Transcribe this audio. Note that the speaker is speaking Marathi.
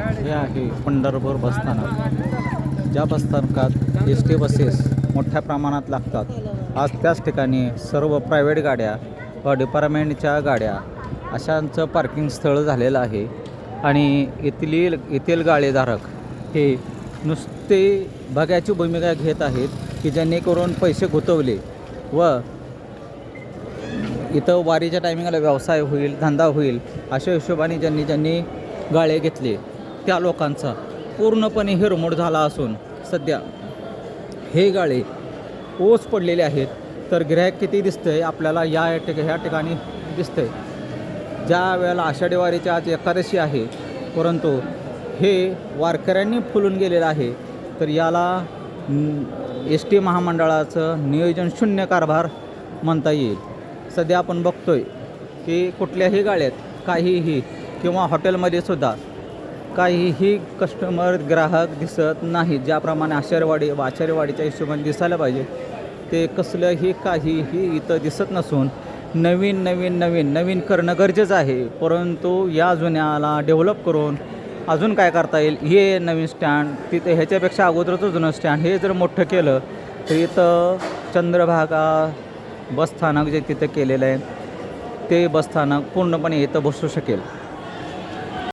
हे आहे पंढरपूर बसस्थानक. ज्या बसस्थानकात एस टी बसेस मोठ्या प्रमाणात लागतात. आज त्याच ठिकाणी सर्व प्रायव्हेट गाड्या व डिपार्टमेंटच्या गाड्या अशांचं पार्किंग स्थळ झालेलं आहे. आणि येथील येथील गाळेधारक हे नुसते बघायची भूमिका घेत आहेत की जेणेकरून पैसे गुंतवले व इथं वारीच्या टायमिंगला व्यवसाय होईल धंदा होईल अशा हिशोबाने ज्यांनी ज्यांनी गाळे घेतले. त्या लोकांचा पूर्णपणे हिरमोड झाला असून सध्या हे गाळे ओस पडलेले आहेत. तर गिऱ्हाईक किती दिसतंय? आपल्याला या ठिक ह्या ठिकाणी दिसतंय. ज्या वेळेला आषाढी वारीची आज एकादशी आहे परंतु हे वारकऱ्यांनी फुलून गेलेलं आहे तर याला एस टी महामंडळाचं नियोजन शून्य कारभार म्हणता येईल. सध्या आपण बघतोय की कुठल्याही गाड्यात काहीही किंवा हॉटेलमध्ये सुद्धा काहीही कस्टमर ग्राहक दिसत नाही. ज्याप्रमाणे आचार्यवाडी व आचार्यवाडीच्या हिशोबाने दिसायला पाहिजे ते कसलंही काहीही इथं दिसत नसून नवीन नवीन नवीन नवीन करणं गरजेचं आहे. परंतु या जुन्याला डेव्हलप करून अजून काय करता येईल? हे नवीन स्टँड तिथे ह्याच्यापेक्षा अगोदरचं जुनं स्टँड हे जर मोठं केलं तर इथं चंद्रभागा बसस्थानक जे तिथं केलेलं आहे ते बसस्थानक पूर्णपणे इथं बसू शकेल.